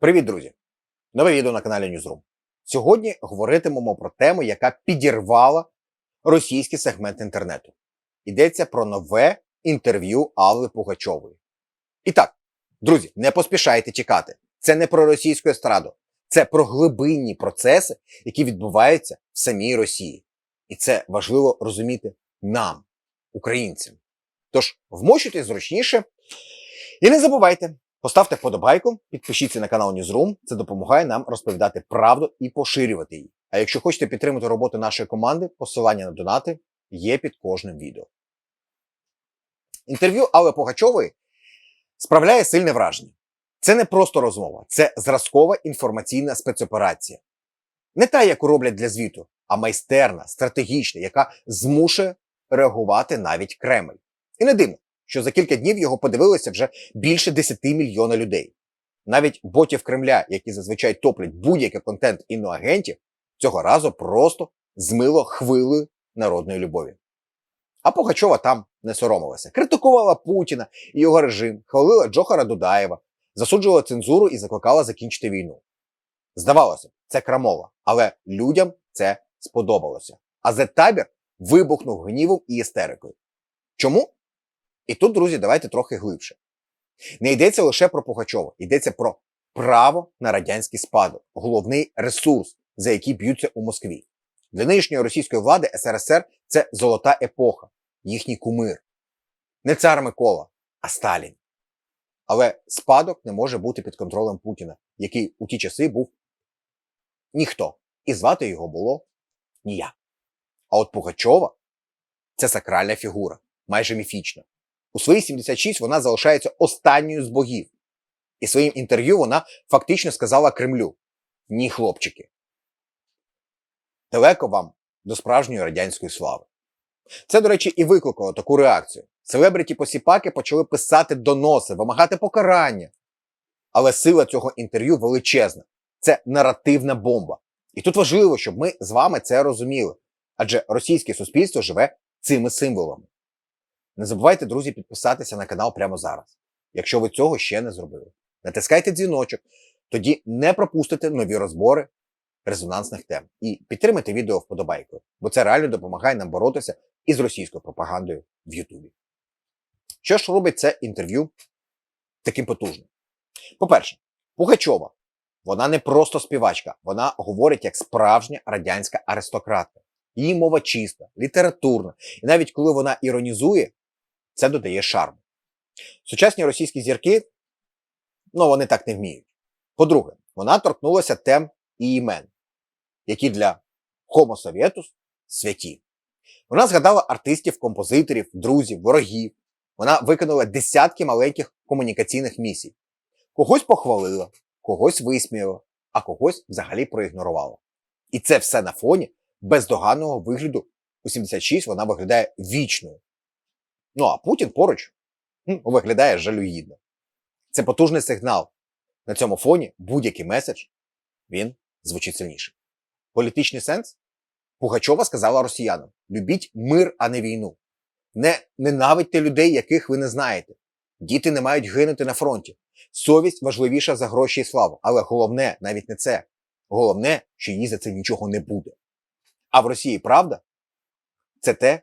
Привіт, друзі! Нове відео на каналі Newsroom. Сьогодні говоритимемо про тему, яка підірвала російський сегмент інтернету. Йдеться про нове інтерв'ю Алли Пугачової. І так, друзі, не поспішайте чекати. Це не про російську естраду, це про глибинні процеси, які відбуваються в самій Росії. І це важливо розуміти нам, українцям. Тож вмощуйтесь зручніше і не забувайте, Поставте вподобайку, підпишіться на канал Newsroom, це допомагає нам розповідати правду і поширювати її. А якщо хочете підтримати роботу нашої команди, посилання на донати є під кожним відео. Інтерв'ю Алли Погачової справляє сильне враження. Це не просто розмова, це зразкова інформаційна спецоперація. Не та, яку роблять для звіту, а майстерна, стратегічна, яка змушує реагувати навіть Кремль. І не дивно, що за кілька днів його подивилося вже більше 10 мільйона людей. Навіть ботів Кремля, які зазвичай топлять будь-який контент іноагентів, цього разу просто змило хвилею народної любові. А Погачова там не соромилася. Критикувала Путіна і його режим, хвалила Джохара Дудаєва, засуджувала цензуру і закликала закінчити війну. Здавалося, це крамола, але людям це сподобалося. А Z-табір вибухнув гнівом і істерикою. Чому? І тут, друзі, давайте трохи глибше. Не йдеться лише про Пугачова, йдеться про право на радянський спадок, головний ресурс, за який б'ються у Москві. Для нинішньої російської влади СРСР це золота епоха, їхній кумир. Не цар Микола, а Сталін. Але спадок не може бути під контролем Путіна, який у ті часи був ніхто. І звати його було ніяк. А от Пугачова це сакральна фігура, майже міфічна. У свої 76 вона залишається останньою з богів. І своїм інтерв'ю вона фактично сказала Кремлю: Ні, хлопчики. Далеко вам до справжньої радянської слави. Це, до речі, і викликало таку реакцію. Селебриті посіпаки почали писати доноси, вимагати покарання. Але сила цього інтерв'ю величезна. Це наративна бомба. І тут важливо, щоб ми з вами це розуміли. Адже російське суспільство живе цими символами. Не забувайте, друзі, підписатися на канал прямо зараз, якщо ви цього ще не зробили. Натискайте дзвіночок, тоді не пропустите нові розбори резонансних тем. І підтримайте відео вподобайкою, бо це реально допомагає нам боротися із російською пропагандою в Ютубі. Що ж робить це інтерв'ю таким потужним? По-перше, Пугачова. Вона не просто співачка, вона говорить як справжня радянська аристократка. Її мова чиста, літературна, і навіть коли вона іронізує, це додає шарму. Сучасні російські зірки, ну вони так не вміють. По-друге, вона торкнулася тем і імен, які для Homo Sovietus святі. Вона згадала артистів, композиторів, друзів, ворогів. Вона виконала десятки маленьких комунікаційних місій. Когось похвалила, когось висміяла, а когось взагалі проігнорувала. І це все на фоні бездоганного вигляду. У 76 вона виглядає вічною. Ну а Путін поруч виглядає жалюгідно. Це потужний сигнал. На цьому фоні будь-який меседж він звучить сильніше. Політичний сенс? Пугачова сказала росіянам: любіть мир, а не війну. Не ненавидьте людей, яких ви не знаєте. Діти не мають гинути на фронті. Совість важливіша за гроші і славу. Але головне навіть не це. Головне, що їй за це нічого не буде. А в Росії правда це те,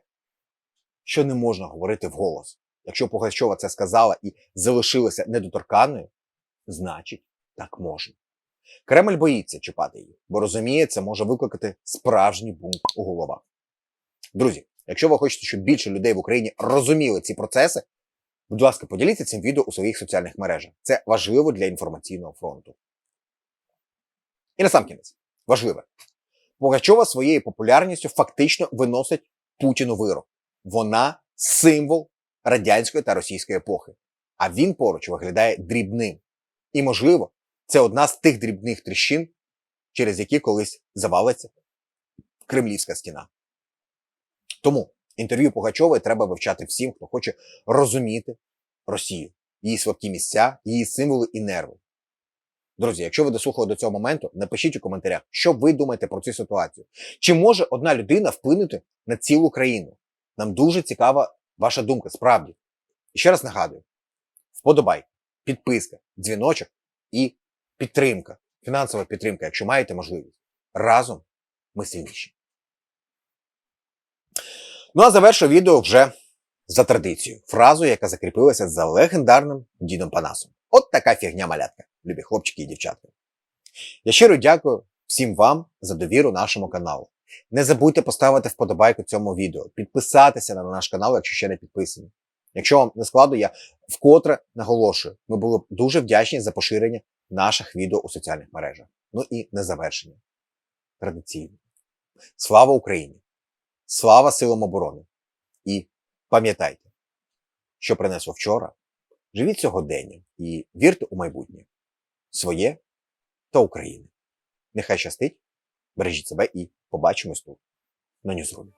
що не можна говорити вголос. Якщо Пугачова це сказала і залишилася недоторканною, значить так можна. Кремль боїться чіпати її, бо розуміє, це може викликати справжній бунт у головах. Друзі, якщо ви хочете, щоб більше людей в Україні розуміли ці процеси, будь ласка, поділіться цим відео у своїх соціальних мережах. Це важливо для інформаційного фронту. І на сам кінець, важливе. Пугачова своєю популярністю фактично виносить Путіну вирок. Вона символ радянської та російської епохи. А він поруч виглядає дрібним. І, можливо, це одна з тих дрібних тріщин, через які колись завалиться Кремлівська стіна. Тому інтерв'ю Пугачової треба вивчати всім, хто хоче розуміти Росію, її слабкі місця, її символи і нерви. Друзі, якщо ви дослухали до цього моменту, напишіть у коментарях, що ви думаєте про цю ситуацію. Чи може одна людина вплинути на цілу країну? Нам дуже цікава ваша думка, справді. І ще раз нагадую: вподобайка, підписка, дзвіночок і підтримка, фінансова підтримка, якщо маєте можливість. Разом ми сильніші. Ну а завершу відео вже за традицією. Фразою, яка закріпилася за легендарним дідом Панасом. От така фігня малятка, любі хлопчики і дівчатки. Я щиро дякую всім вам за довіру нашому каналу. Не забудьте поставити вподобайку цьому відео, підписатися на наш канал, якщо ще не підписані. Якщо вам не складно, я вкотре наголошую, ми були б дуже вдячні за поширення наших відео у соціальних мережах. Ну і на завершення. Традиційно. Слава Україні! Слава силам оборони! І пам'ятайте, що принесло вчора. Живіть сьогоденням і вірте у майбутнє своє та України. Нехай щастить, бережіть себе і побачимось тут на Ньюзрумі.